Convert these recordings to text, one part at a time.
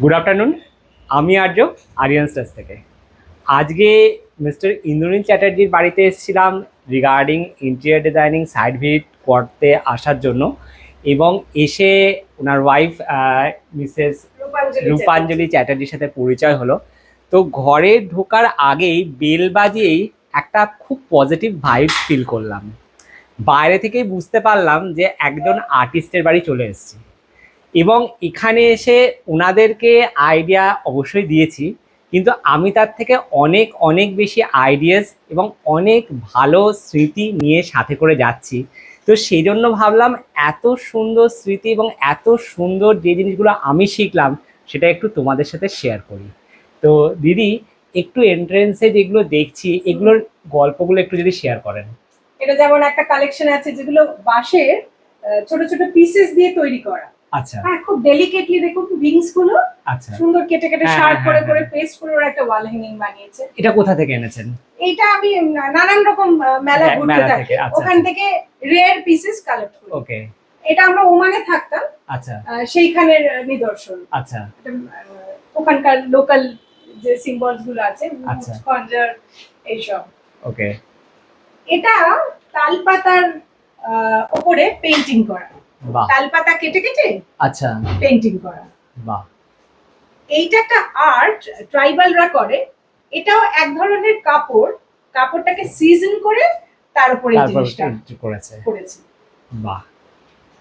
Good afternoon আমি আর্য আরিয়ান স্টাস থেকে। আজকে মিস্টার ইন্দ্রনীল চ্যাটার্জির বাড়িতে এসেছিলাম regarding interior designing site visit করতে আসার জন্য এবং এসে ওনার ওয়াইফ মিসেস রূপাঞ্জলি রূপাঞ্জলি চ্যাটার্জির সাথে পরিচয় হলো। তো ঘরে ঢোকার আগেই বেল বাজিয়েই একটা খুব পজিটিভ ভাইব ফিল করলাম। বাইরে থেকেই বুঝতে পারলাম যে একজন আর্টিস্টের বাড়ি চলে এসেছি। এবং এখানে এসে ওনাদেরকে আইডিয়া অবশ্যই দিয়েছি, কিন্তু আমি তার থেকে অনেক অনেক বেশি আইডিয়াস এবং অনেক ভালো স্মৃতি নিয়ে সাথে করে যাচ্ছি। তো সেই জন্য ভাবলাম এত সুন্দর স্মৃতি এবং এত সুন্দর যে জিনিসগুলো আমি শিখলাম, সেটা একটু তোমাদের সাথে শেয়ার করি। তো দিদি, একটু এন্ট্রেন্সে যেগুলো দেখছি, এগুলোর গল্পগুলো একটু যদি শেয়ার করেন। এটা যেমন একটা কালেকশন আছে যেগুলো বাঁশের ছোট ছোট পিসেস দিয়ে তৈরি করা। আচ্ছা। হ্যাঁ খুব ডেলিকেটলি দেখুন উইংসগুলো আচ্ছা। সুন্দর কেটে কেটে শার্প হ্যাঁ, করে হ্যাঁ, করে হ্যাঁ। পেস্ট করে ওরা একটা ওয়াল হ্যাঙ্গিং বানিয়েছে। এটা কোথা থেকে এনেছেন? এইটা আমি নানান রকম মেলা ঘুরতে থাকি আচ্ছা, ওখান থেকে রেয়ার পিসেস কালেক্ট করি। ওকে এটা আমরা ওমানে থাকতাম আচ্ছা। সেইখানের নিদর্শন। আচ্ছা। ওখানকার লোকাল যে সিম্বলসগুলো আছে আচ্ছা। খঞ্জার এইসব। ওকে এটা তালপাতার ওপরে পেন্টিং করা। তালপাতা কেটে কেটে আচ্ছা। পেন্টিং করা। বাহ। এইটা একটা আর্ট ট্রাইবালরা করে। এটাও এক ধরনের কাপড়। কাপড়টাকে সিজন করে তার উপরে জিনিসটা করেছে। করেছে। বাহ।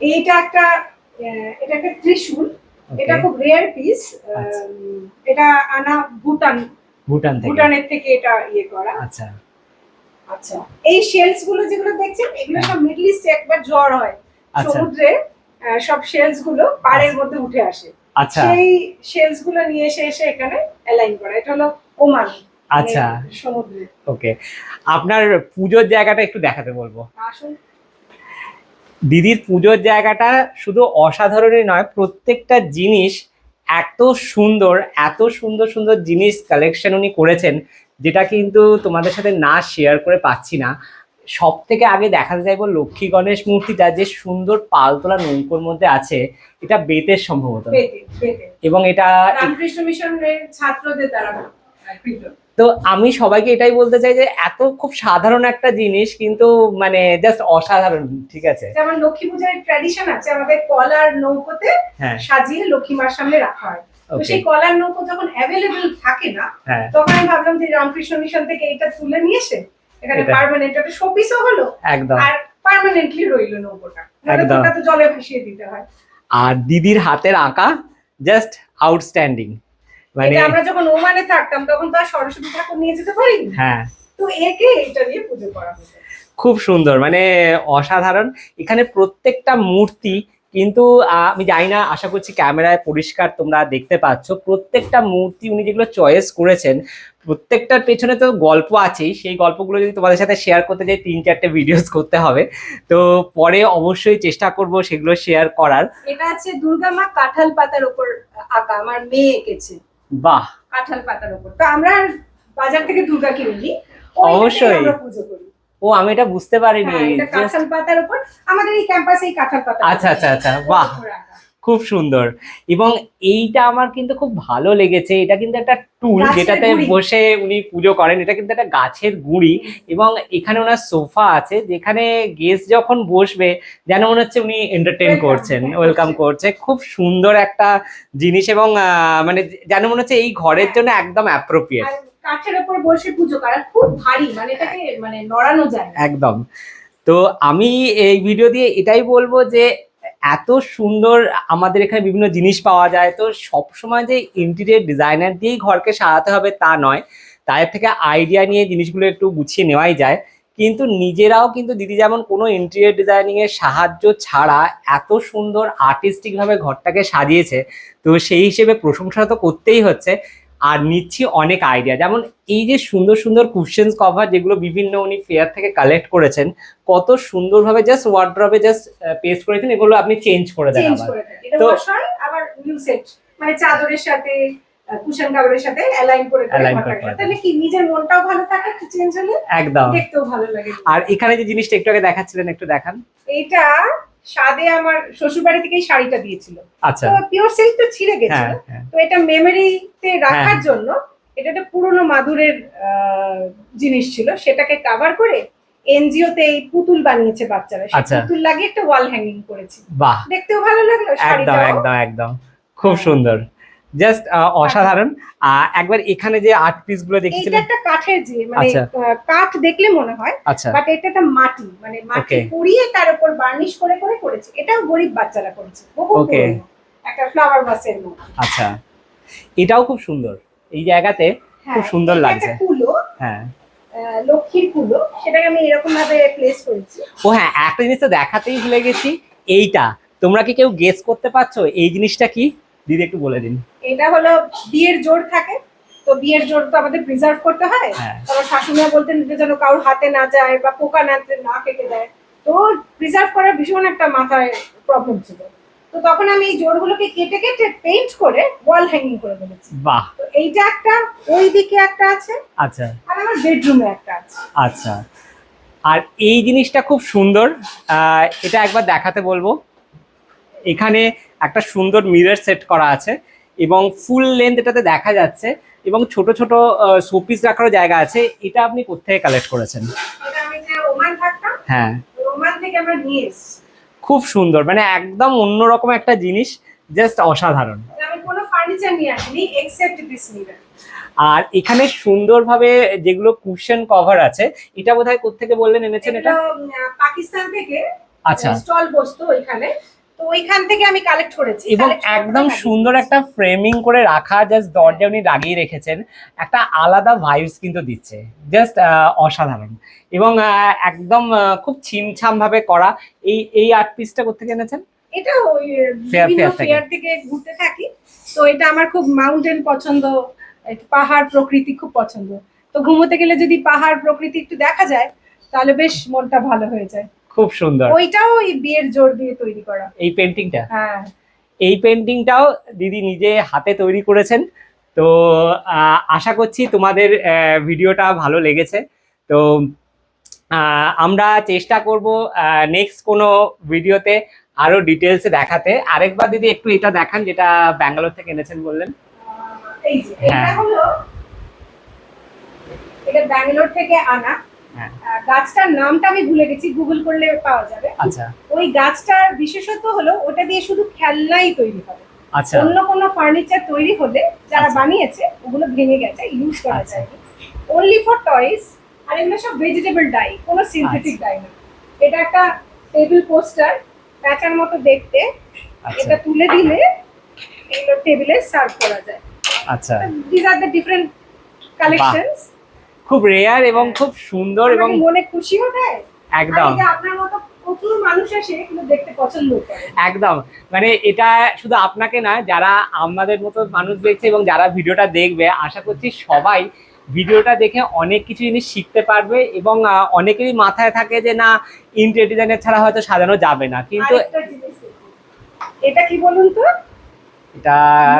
এইটা একটা এটা একটা ত্রিশূল। এটা খুব রেয়ার পিস আচ্ছা। এটা আনা ভুটান। ভুটান থেকে। ভুটানের থেকে এটা ইয়ে করা। আচ্ছা। আচ্ছা। এই শেলসগুলো যেগুলো দেখছেন এগুলো হ্যাঁ। সব মিডল ইস্টে একবার ঝড় হয়। সমুদ্রে সব শেলসগুলো পাড়ের মধ্যে উঠে আসে। আচ্ছা। সেই শেলসগুলো নিয়ে এসে এসে এখানে অ্যালাইন করা। এটা হলো ওমান আচ্ছা। মানে সমুদ্রে। ওকে আপনার পুজোর জায়গাটা একটু দেখাতে বলব। আসুন। দিদির পুজোর জায়গাটা শুধু অসাধারণই নয় প্রত্যেকটা জিনিস এত সুন্দর এত সুন্দর সুন্দর জিনিস কালেকশন উনি করেছেন যেটা কিন্তু তোমাদের সাথে না শেয়ার করে পাচ্ছি না। সব থেকে আগে দেখাতে চাইব লক্ষ্মী গণেশ মূর্তিটা যে সুন্দর পালতোলা নৌকোর মধ্যে আছে এটা বেতের সম্ভবত। বেতে বেতে। এবং এটা রামকৃষ্ণ মিশনের ছাত্রদের দ্বারা তো আমি সবাইকে এটাই বলতে চাই যে এত খুব সাধারণ একটা জিনিস কিন্তু মানে জাস্ট অসাধারণ ঠিক আছে? যেমন লক্ষ্মী পূজার ট্র্যাডিশন আছে আমাদের কলার নৌকোতে হ্যাঁ। সাজিয়ে লক্ষ্মী মার সামনে রাখা হয়। তো সেই কলার নৌকো যখন অ্যাভেলেবল থাকে না হ্যাঁ। তখন আমি ভাবলাম যে রামকৃষ্ণ মিশন থেকে এটা তুলে নিয়ে এসে এখানে পার্মানেন্ট একটা শোপিসও হলো একদম। আর পার্মানেন্টলি রইল নৌকোটা। তো একদম। তো জলে ভাসিয়ে দিতে হয়। আর দিদির হাতের আঁকা জাস্ট আউটস্ট্যান্ডিং মানে আমরা যখন ওমানে থাকতাম তখন তো আর সরস্বতী ঠাকুর নিয়ে যেতে পারি হ্যাঁ। তো একে এটা দিয়ে পুজো করা হতো খুব সুন্দর। মানে অসাধারণ। এখানে প্রত্যেকটা মূর্তি কিন্তু আমি জানি না আশা করছি ক্যামেরায় পরিষ্কার তোমরা দেখতে পাচ্ছ। প্রত্যেকটা মূর্তি উনি যেগুলো চয়েস করেছেন প্রত্যেকটার পেছনে তো গল্প আছেই। সেই গল্পগুলো যদি তোমাদের সাথে শেয়ার করতে যাই তিন চারটে ভিডিওস করতে হবে। তো পরে অবশ্যই চেষ্টা করব সেগুলো শেয়ার করার। এটা আছে দুর্গা মা কাঁঠাল পাতার উপর আঁকা। আমার মেয়ে এঁকেছে। বাহ! কাঁঠাল পাতার উপর তো আমরা বাজার থেকে দুর্গা কিনে অবশ্যই। ও আমি এটা বুঝতে পারিনি। হ্যাঁ এটা কাঁঠাল পাতার উপর আমাদের এই ক্যাম্পাসে এই কাঁঠাল পাতা আচ্ছা আচ্ছা আচ্ছা। বাহ! খুব সুন্দর। এবং এইটা আমার কিন্তু খুব ভালো লেগেছে। এটা কিন্তু একটা টুল যেটাতে বসে উনি পুজো করেন। এটা কিন্তু একটা গাছের গুঁড়ি এবং এখানে ওনার সোফা আছে যেখানে গেস্ট যখন বসবে যেন মনে হচ্ছে উনি এন্টারটেন করছেন ওয়েলকাম করছে। খুব সুন্দর একটা জিনিস এবং মানে যেন মনে হচ্ছে এই ঘরের জন্য একদম অ্যাপ্রোপ্রিয়েট কাঠের উপর বসে পুজো করা খুব ভারী মানে এটাকে মানে নড়ানো যায় একদম। তো আমি এই ভিডিও দিয়ে এটাই বলব যে এত সুন্দর আমাদের এখানে বিভিন্ন জিনিস পাওয়া যায়। তো সব সময় যে ইন্টেরিয়ার ডিজাইনার দিয়েই ঘরকে সাজাতে হবে তা নয়। তাদের থেকে আইডিয়া নিয়ে জিনিসগুলো একটু গুছিয়ে নেওয়াই যায়। কিন্তু নিজেরাও কিন্তু দিদি যেমন কোনো ইন্টেরিয়ার ডিজাইনিং এর সাহায্য ছাড়া এত সুন্দর আর্টিস্টিক ভাবে ঘরটাকে সাজিয়েছে। তো সেই হিসেবে প্রশংসা তো করতেই হচ্ছে। আর নিচ্ছি অনেক আইডিয়া যেমন এই যে সুন্দর সুন্দর কুশনস কভার যেগুলো বিভিন্ন উনি ফেয়ার থেকে কালেক্ট করেছেন কত সুন্দরভাবে জাস্ট ওয়ার্ড্রপে জাস্ট পেস্ট করেছেন এগুলো আপনি চেঞ্জ করে দেন তো- আবার নিউ সেট মানে চাদরের সাথে কুশন কাভারের সাথে অ্যালাইন করে তাহলে কি নিজের মনটাও ভালো থাকে একটু চেঞ্জ হলে একদম। দেখতেও ভালো লাগে। আর এখানে যে জিনিসটা একটু আগে দেখাচ্ছিলেন একটু দেখান। এটা স্বাদে আমার শ্বশুর বাড়ি থেকেই শাড়িটা দিয়েছিল। আচ্ছা। তো পিওর সিল্ক তো ছিঁড়ে গেছিল হ্যাঁ হ্যাঁ। তো এটা মেমোরিতে রাখার হ্যাঁ। জন্য এটা একটা পুরনো মাদুরের জিনিস ছিল। সেটাকে কাভার করে এনজিওতে এই পুতুল বানিয়েছে বাচ্চারা। আচ্ছা। পুতুল লাগিয়ে একটা ওয়াল হ্যাঙ্গিং করেছি। বাহ। দেখতেও ভালো লাগল একদম একদম একদম। খুব সুন্দর। জাস্ট অসাধারণ। একবার এখানে যে আর্ট পিসগুলো দেখেছিলেন? একটা কাঠের যে মানে আচ্ছা। কাঠ দেখলে মনে হয় আচ্ছা। বাট এটা একটা মাটি মানে মাটি. পুড়িয়ে তার উপর বার্নিশ করে করে করেছে। এটাও গরিব বাচ্চারা করেছে. পুরনো। একটা ফ্লাওয়ার বাসের মতো। আচ্ছা। এটাও খুব সুন্দর। এই জায়গাতে খুব হ্যাঁ, সুন্দর লাগছে। কুলো। হ্যাঁ। লক্ষ্মীর কুলো। সেটাকে আমি এরকম ভাবে প্লেস করেছি। ও হ্যাঁ একটা জিনিস তো দেখাতেই ভুলে গেছি। এইটা। তোমরা কি কেউ গেস করতে পারছ? এই জিনিসটা কি? দিদি একটু বলে দিন। এটা হলো বিয়ের জোর থাকে তো বিয়ের জোর তো আমাদের প্রিজার্ভ করতে হয়। হ্যাঁ। আমার শাশুড়িমা বলতেন এটা যেন কারোর হাতে না যায় বা পোকা না না কেটে দেয়। তো প্রিজার্ভ করার ভীষণ একটা মাথায় প্রবলেম ছিল। তো তখন আমি এই জোরগুলোকে কেটে কেটে পেইন্ট করে ওয়াল হ্যাঙ্গিং করে ফেলেছি। বাহ! তো এইটা একটা ওই দিকে একটা আছে। আচ্ছা। আর আমার বেডরুমে একটা আছে। আচ্ছা। আর এই জিনিসটা খুব সুন্দর। এটা একবার দেখাতে বলব। এখানে একটা সুন্দর মিরর সেট করা আছে এবং ফুল লেন্থ এটাতে দেখা যাচ্ছে এবং ছোট ছোট শোপিস রাখারও জায়গা আছে। এটা আপনি কোথেকে কালেক্ট করেছেন? হ্যাঁ। খুব সুন্দর মানে একদম অন্যরকম একটা জিনিস জাস্ট অসাধারণ। আর এখানে সুন্দরভাবে যেগুলো কুশন কভার আছে এটা বোধহয় কোথেকে বললেন এনেছেন এটা? পাকিস্তান থেকে আচ্ছা। স্টল বসতো ওইখানে। তো ওইখান থেকে আমি কালেক্ট করেছি। এবং একদম সুন্দর একটা ফ্রেমিং করে রাখা জাস্ট দরজা উনি লাগিয়ে রেখেছেন একটা আলাদা ভাইবস কিন্তু দিচ্ছে জাস্ট অসাধারণ। এবং একদম খুব ছিমছাম ভাবে করা এই এই আর্ট পিসটা কোথেকে এনেছেন? এটা ওই থেকে। ফেয়ার থেকে ঘুরতে থাকি। তো এটা আমার খুব মাউন্টেন পছন্দ পাহাড় প্রকৃতি খুব পছন্দ। তো ঘুমোতে গেলে যদি পাহাড় প্রকৃতি একটু দেখা যায় তাহলে বেশ মনটা ভালো হয়ে যায়। খুব সুন্দর। ওইটাও ওই বিয়ের জোর দিয়ে তৈরি করা। এই পেন্টিংটা হ্যাঁ। এই পেন্টিংটাও দিদি নিজে হাতে তৈরি করেছেন। তো আশা করছি তোমাদের ভিডিওটা ভালো লেগেছে। তো আমরা চেষ্টা করব নেক্সট কোনো ভিডিওতে আরও ডিটেলসে দেখাতে। আরেকবার দিদি একটু এটা দেখান যেটা ব্যাঙ্গালোর থেকে এনেছেন বললেন। এই যে এটা হ্যাঁ। হলো এটা ব্যাঙ্গালোর থেকে আনা। গাছটার নামটা আমি ভুলে গেছি গুগল করলে পাওয়া যাবে। আচ্ছা। ওই গাছটার বিশেষত্ব হলো ওটা দিয়ে শুধু খেলনাই তৈরি হবে। আচ্ছা। অন্য কোনো ফার্নিচার তৈরি হলে যারা আচ্ছা। বানিয়েছে ওগুলো ভেঙে গেছে ইউজ করা আচ্ছা। যায়নি। অনলি ফর টয়স আর এগুলো সব ভেজিটেবল ডাই কোনো সিনথেটিক আচ্ছা। ডাই না। এটা একটা টেবিল পোস্টার প্যাচার মতো দেখতে। আচ্ছা। এটা তুলে দিলে এগুলো টেবিলে সার্ভ করা যায়। আচ্ছা। This are the different collections খুব রেয়ার এবং খুব সুন্দর এবং মনে খুশি আর একদম আপনার মতো প্রচুর মানুষ আসে দেখতে পছন্দ করে। একদম। মানে এটা শুধু আপনাকে না যারা আমাদের মতো মানুষ দেখছে এবং যারা ভিডিওটা দেখবে আশা করছি সবাই ভিডিওটা দেখে অনেক কিছু জিনিস শিখতে পারবে এবং অনেকেরই মাথায় থাকে যে না ইন্টেরিয়র ডিজাইনের ছাড়া হয়তো সাজানো যাবে না। কিন্তু। এটা কি বলুন তো? এটা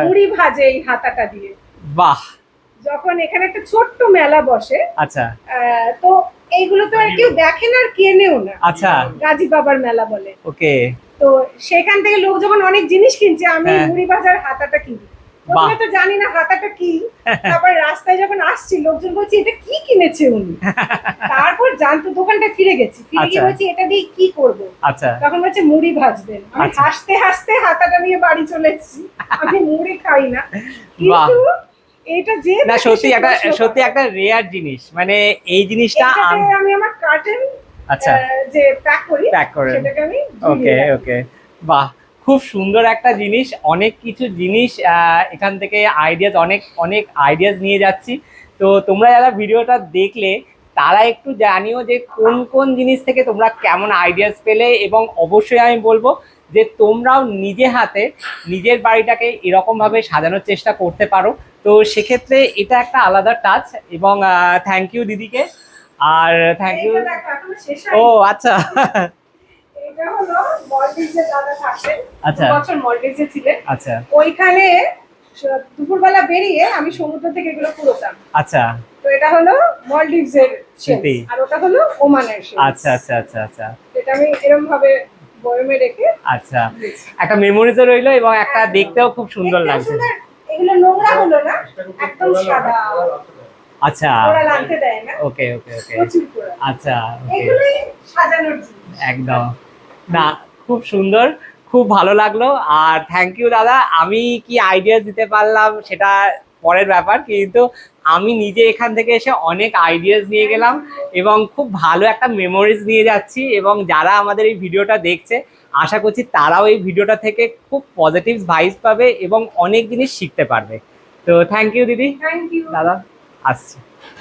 মুড়ি ভাজে এই হাতাটা দিয়ে। বাহ! যখন এখানে একটা ছোট্ট মেলা বসে আচ্ছা। তো এইগুলো তো আর কেউ দেখে না আর কেনেও না। আচ্ছা। গাজী বাবার মেলা বলে। ওকে। তো সেখান থেকে লোক যখন অনেক জিনিস কিনছে আমি হ্যাঁ। মুড়ি ভাজার হাতাটা কিনি। প্রথমে তো জানি না হাতাটা কি। তারপর রাস্তায় যখন আসছি লোকজন বলছে এটা কি কিনেছে উনি? তারপর জানতো দোকানটা ফিরে গেছি। ফিরে গিয়ে আচ্ছা। বলছি এটা দিয়ে কি করব? আচ্ছা। তখন বলছে মুড়ি ভাজবেন। আমি আচ্ছা। হাসতে হাসতে হাতাটা নিয়ে বাড়ি চলে এসেছি। আমি মুড়ি খাই না। কিন্তু এটা যে না সত্যি একটা সত্যি একটা রেয়ার জিনিস। মানে এই জিনিসটা আমি আমার কার্টেন আচ্ছা। যে প্যাক করি প্যাক করে সেটাকে আমি ওকে ওকে বাহ খুব সুন্দর একটা জিনিস। অনেক কিছু জিনিস এখান থেকে আইডিয়াস অনেক অনেক আইডিয়াস নিয়ে যাচ্ছি। তো তোমরা যারা ভিডিওটা দেখলে তারা একটু জানিও যে কোন কোন জিনিস থেকে তোমরা কেমন আইডিয়াস পেলে এবং অবশ্যই আমি বলব যে তোমরাও নিজে হাতে নিজের বাড়িটাকে এরকমভাবে সাজানোর চেষ্টা করতে পারো। তো সেক্ষেত্রে এটা একটা আলাদা টাচ এবং থ্যাংক ইউ দিদিকে। আর থ্যাংক ইউ ও আচ্ছা। এটা হলো মলডিভসে দাদা থাকতেন। আচ্ছা। দু বছর মলডিভসে ছিলেন। আচ্ছা। ওইখানে দুপুরবেলা বেরিয়ে আমি সমুদ্র থেকে এগুলো পুরোতাম। আচ্ছা। তো এটা হলো আর ওটা হলো ওমানের আচ্ছা আচ্ছা আচ্ছা আচ্ছা। যেটা আমি এরকম ভাবে বয়মে রেখে আচ্ছা। একটা মেমোরিজও রইল এবং একটা দেখতেও খুব সুন্দর লাগছে। এগুলো নোংরা হলো না একদম সাদা। আচ্ছা। ওরা লাগতে দেয় না। ওকে ওকে ওকে। আচ্ছা এগুলোই সাজানোর একদম। না খুব সুন্দর খুব ভালো লাগল। আর থ্যাংক ইউ দাদা। আমি কি আইডিয়া দিতে পারলাম সেটা পরের ব্যাপার কিন্তু আমি নিজে এখান থেকে এসে অনেক আইডিয়াস নিয়ে গেলাম এবং খুব ভালো একটা মেমোরিজ নিয়ে যাচ্ছি এবং যারা আমাদের এই ভিডিওটা দেখছে আশা করছি তারাও এই ভিডিওটা থেকে খুব পজিটিভ ভাইস পাবে এবং অনেক জিনিস শিখতে পারবে। তো থ্যাংক ইউ দিদি। দাদা আসছি।